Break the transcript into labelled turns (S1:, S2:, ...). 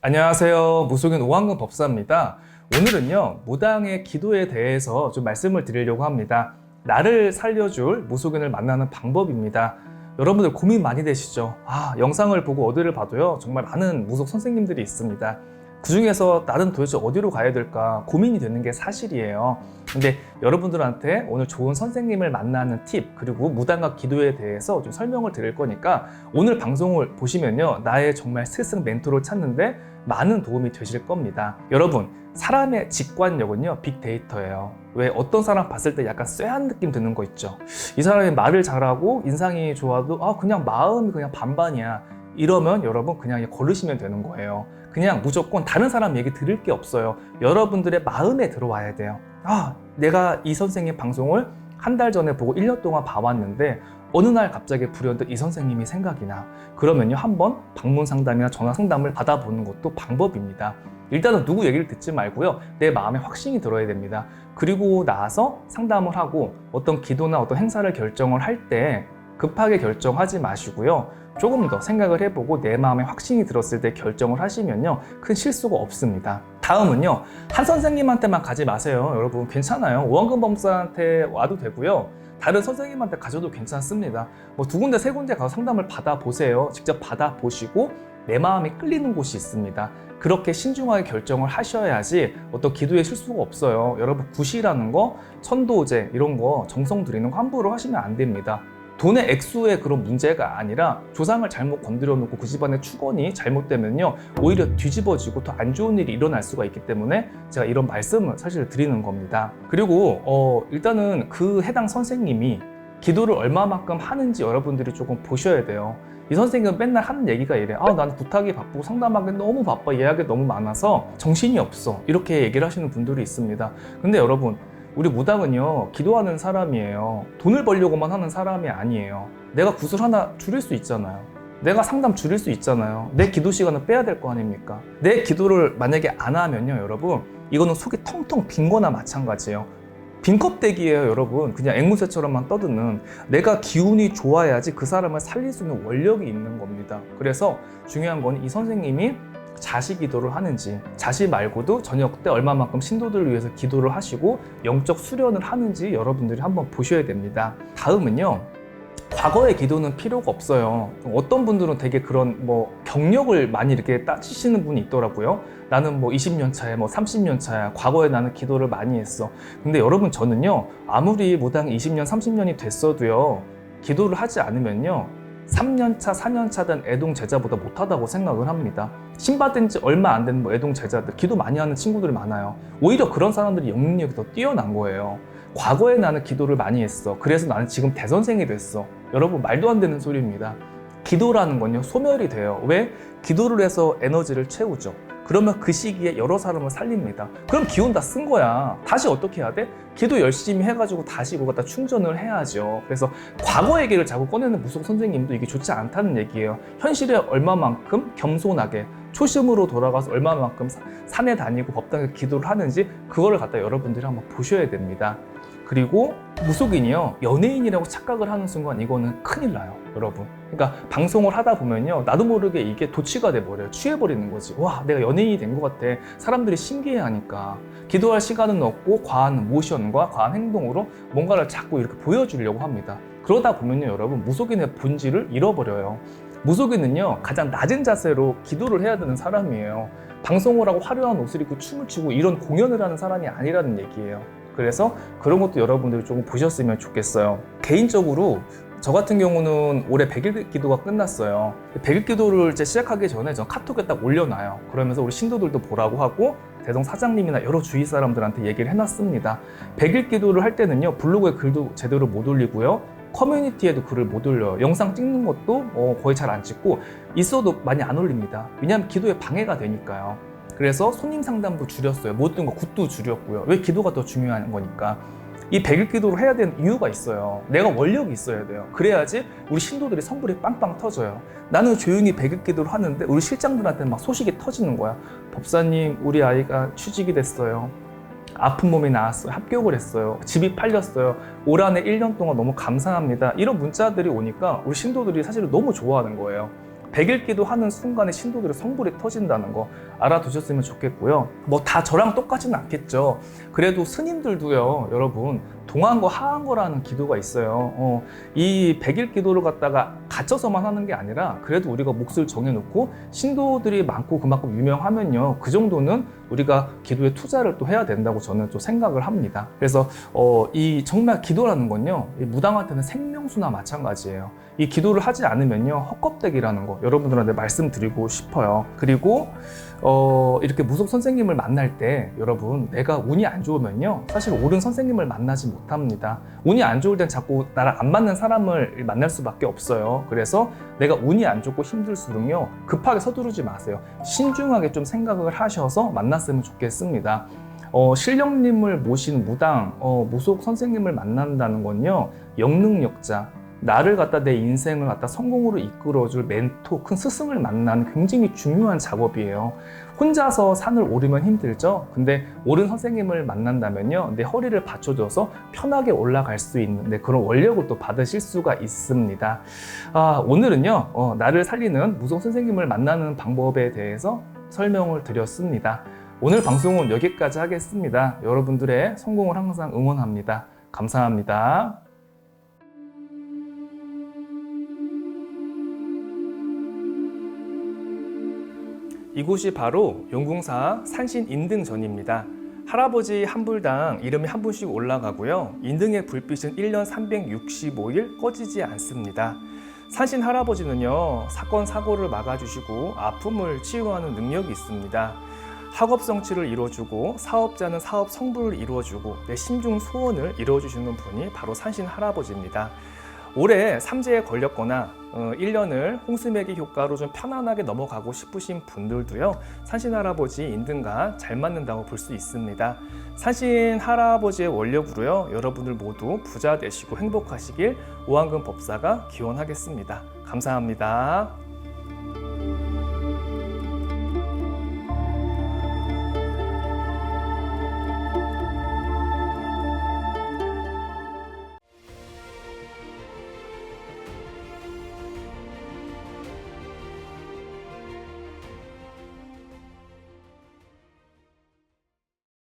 S1: 안녕하세요. 무속인 오한근 법사입니다. 오늘은요, 무당의 기도에 대해서 좀 말씀을 드리려고 합니다. 나를 살려줄 무속인을 만나는 방법입니다. 여러분들 고민 많이 되시죠? 아, 영상을 보고 어디를 봐도요, 정말 많은 무속 선생님들이 있습니다. 그 중에서 나는 도대체 어디로 가야 될까 고민이 되는 게 사실이에요. 근데 여러분들한테 오늘 좋은 선생님을 만나는 팁, 그리고 무당과 기도에 대해서 좀 설명을 드릴 거니까 오늘 방송을 보시면요. 나의 정말 스승 멘토를 찾는데 많은 도움이 되실 겁니다. 여러분, 사람의 직관력은요, 빅데이터예요. 왜 어떤 사람 봤을 때 약간 쎄한 느낌 드는 거 있죠? 이 사람이 말을 잘하고 인상이 좋아도 아, 그냥 마음이 그냥 반반이야. 이러면 여러분 그냥 걸으시면 되는 거예요. 그냥 무조건 다른 사람 얘기 들을 게 없어요. 여러분들의 마음에 들어와야 돼요. 아, 내가 이 선생님 방송을 한 달 전에 보고 1년 동안 봐왔는데 어느 날 갑자기 불현듯 이 선생님이 생각이 나. 그러면요, 한번 방문 상담이나 전화 상담을 받아보는 것도 방법입니다. 일단은 누구 얘기를 듣지 말고요, 내 마음에 확신이 들어야 됩니다. 그리고 나서 상담을 하고 어떤 기도나 어떤 행사를 결정을 할 때 급하게 결정하지 마시고요. 조금 더 생각을 해보고 내 마음에 확신이 들었을 때 결정을 하시면요. 큰 실수가 없습니다. 다음은요. 한 선생님한테만 가지 마세요. 여러분 괜찮아요. 오한근 범사한테 와도 되고요. 다른 선생님한테 가셔도 괜찮습니다. 뭐 두 군데 세 군데 가서 상담을 받아 보세요. 직접 받아 보시고 내 마음이 끌리는 곳이 있습니다. 그렇게 신중하게 결정을 하셔야지 어떤 기도에 실수가 없어요. 여러분 굿이라는 거, 천도제 이런 거 정성 들이는 거 함부로 하시면 안 됩니다. 돈의 액수의 그런 문제가 아니라 조상을 잘못 건드려 놓고 그 집안의 축원이 잘못되면요 오히려 뒤집어지고 더 안 좋은 일이 일어날 수가 있기 때문에 제가 이런 말씀을 사실 드리는 겁니다. 그리고 어, 일단은 그 해당 선생님이 기도를 얼마만큼 하는지 여러분들이 조금 보셔야 돼요. 이 선생님은 맨날 하는 얘기가 이래. 아, 나는 부탁이 바쁘고 상담하기 너무 바빠. 예약이 너무 많아서 정신이 없어. 이렇게 얘기를 하시는 분들이 있습니다. 근데 여러분, 우리 무당은요, 기도하는 사람이에요. 돈을 벌려고만 하는 사람이 아니에요. 내가 구슬 하나 줄일 수 있잖아요. 내가 상담 줄일 수 있잖아요. 내 기도 시간을 빼야 될 거 아닙니까? 내 기도를 만약에 안 하면요, 여러분, 이거는 속이 텅텅 빈 거나 마찬가지예요. 빈 껍데기예요, 여러분. 그냥 앵무새처럼만 떠드는 내가 기운이 좋아야지 그 사람을 살릴 수 있는 원력이 있는 겁니다. 그래서 중요한 건 이 선생님이 자시 기도를 하는지 자시 말고도 저녁 때 얼마만큼 신도들을 위해서 기도를 하시고 영적 수련을 하는지 여러분들이 한번 보셔야 됩니다. 다음은요. 과거의 기도는 필요가 없어요. 어떤 분들은 되게 그런 뭐 경력을 많이 이렇게 따지시는 분이 있더라고요. 나는 뭐 20년 차야, 뭐 30년 차야. 과거에 나는 기도를 많이 했어. 근데 여러분 저는요. 아무리 무당 20년, 30년이 됐어도요. 기도를 하지 않으면요. 3년차, 4년차 된 애동 제자보다 못하다고 생각을 합니다. 신받은 지 얼마 안된뭐 애동 제자들, 기도 많이 하는 친구들이 많아요. 오히려 그런 사람들이 영능력이 더 뛰어난 거예요. 과거에 나는 기도를 많이 했어. 그래서 나는 지금 대선생이 됐어. 여러분, 말도 안 되는 소리입니다. 기도라는 건요, 소멸이 돼요. 왜? 기도를 해서 에너지를 채우죠. 그러면 그 시기에 여러 사람을 살립니다. 그럼 기운 다 쓴 거야. 다시 어떻게 해야 돼? 기도 열심히 해가지고 다시 그거 다 충전을 해야죠. 그래서 과거 얘기를 자꾸 꺼내는 무속 선생님도 이게 좋지 않다는 얘기예요. 현실에 얼마만큼 겸손하게 초심으로 돌아가서 얼마만큼 사- 산에 다니고 법당에 기도를 하는지 그거를 갖다 여러분들이 한번 보셔야 됩니다. 그리고 무속인이요 연예인이라고 착각을 하는 순간 이거는 큰일 나요 여러분. 그러니까 방송을 하다 보면요 나도 모르게 이게 도취가 돼버려요. 취해버리는 거지. 와 내가 연예인이 된 것 같아. 사람들이 신기해하니까. 기도할 시간은 없고 과한 모션과 과한 행동으로 뭔가를 자꾸 이렇게 보여주려고 합니다. 그러다 보면요 여러분 무속인의 본질을 잃어버려요 무속인은요 가장 낮은 자세로 기도를 해야 되는 사람이에요 방송을 하고 화려한 옷을 입고 춤을 추고 이런 공연을 하는 사람이 아니라는 얘기예요 그래서 그런 것도 여러분들이 조금 보셨으면 좋겠어요. 개인적으로 저 같은 경우는 올해 100일 기도가 끝났어요. 100일 기도를 이제 시작하기 전에 저 카톡에 딱 올려놔요. 그러면서 우리 신도들도 보라고 하고 대성 사장님이나 여러 주위 사람들한테 얘기를 해놨습니다. 100일 기도를 할 때는요 블로그에 글도 제대로 못 올리고요. 커뮤니티에도 글을 못 올려요. 영상 찍는 것도 어, 거의 잘 안 찍고 있어도 많이 안 올립니다. 왜냐하면 기도에 방해가 되니까요. 그래서 손님 상담도 줄였어요. 모든 거 굿도 줄였고요. 왜 기도가 더 중요한 거니까. 이 백일 기도를 해야 되는 이유가 있어요. 내가 원력이 있어야 돼요. 그래야지 우리 신도들이 성불이 빵빵 터져요. 나는 조용히 백일 기도를 하는데 우리 실장들한테 막 소식이 터지는 거야. 법사님, 우리 아이가 취직이 됐어요. 아픈 몸이 나았어요. 합격을 했어요. 집이 팔렸어요. 올 한해 1년 동안 너무 감사합니다. 이런 문자들이 오니까 우리 신도들이 사실 너무 좋아하는 거예요. 백일기도 하는 순간에 신도들의 성불이 터진다는 거 알아두셨으면 좋겠고요. 뭐 다 저랑 똑같지는 않겠죠. 그래도 스님들도요, 여러분 동한 거 하한 거라는 기도가 있어요. 어, 이 백일 기도를 갖다가 갇혀서만 하는 게 아니라 그래도 우리가 몫을 정해놓고 신도들이 많고 그만큼 유명하면요, 그 정도는 우리가 기도에 투자를 또 해야 된다고 저는 좀 생각을 합니다. 그래서 어, 이 정말 기도라는 건요, 이 무당한테는 생명수나 마찬가지예요. 이 기도를 하지 않으면요, 헛껍데기라는 거 여러분들한테 말씀드리고 싶어요. 그리고 어, 이렇게 무속 선생님을 만날 때 여러분 내가 운이 안 좋으면요 사실 옳은 선생님을 만나지 못합니다. 운이 안 좋을 땐 자꾸 나랑 안 맞는 사람을 만날 수밖에 없어요. 그래서 내가 운이 안 좋고 힘들수록요 급하게 서두르지 마세요. 신중하게 좀 생각을 하셔서 만났으면 좋겠습니다. 어, 신령님을 모신 무당, 어, 무속 선생님을 만난다는 건요 영능력자, 나를 갖다 내 인생을 갖다 성공으로 이끌어줄 멘토, 큰 스승을 만나는 굉장히 중요한 작업이에요. 혼자서 산을 오르면 힘들죠. 근데 옳은 선생님을 만난다면요, 내 허리를 받쳐줘서 편하게 올라갈 수 있는 네, 그런 원력을 또 받으실 수가 있습니다. 아, 오늘은요, 어, 나를 살리는 무속 선생님을 만나는 방법에 대해서 설명을 드렸습니다. 오늘 방송은 여기까지 하겠습니다. 여러분들의 성공을 항상 응원합니다. 감사합니다. 이곳이 바로 용궁사 산신 인등전입니다. 할아버지 한 불당 이름이 한 분씩 올라가고요. 인등의 불빛은 1년 365일 꺼지지 않습니다. 산신 할아버지는요, 사건, 사고를 막아주시고 아픔을 치유하는 능력이 있습니다. 학업 성취를 이루어주고 사업자는 사업 성부를 이루어주고 내 심중 소원을 이루어주시는 분이 바로 산신 할아버지입니다. 올해 삼재에 걸렸거나 어, 1년을 홍수매기 효과로 좀 편안하게 넘어가고 싶으신 분들도요 산신 할아버지 인등과 잘 맞는다고 볼 수 있습니다. 산신 할아버지의 원력으로요 여러분들 모두 부자 되시고 행복하시길 오한근 법사가 기원하겠습니다. 감사합니다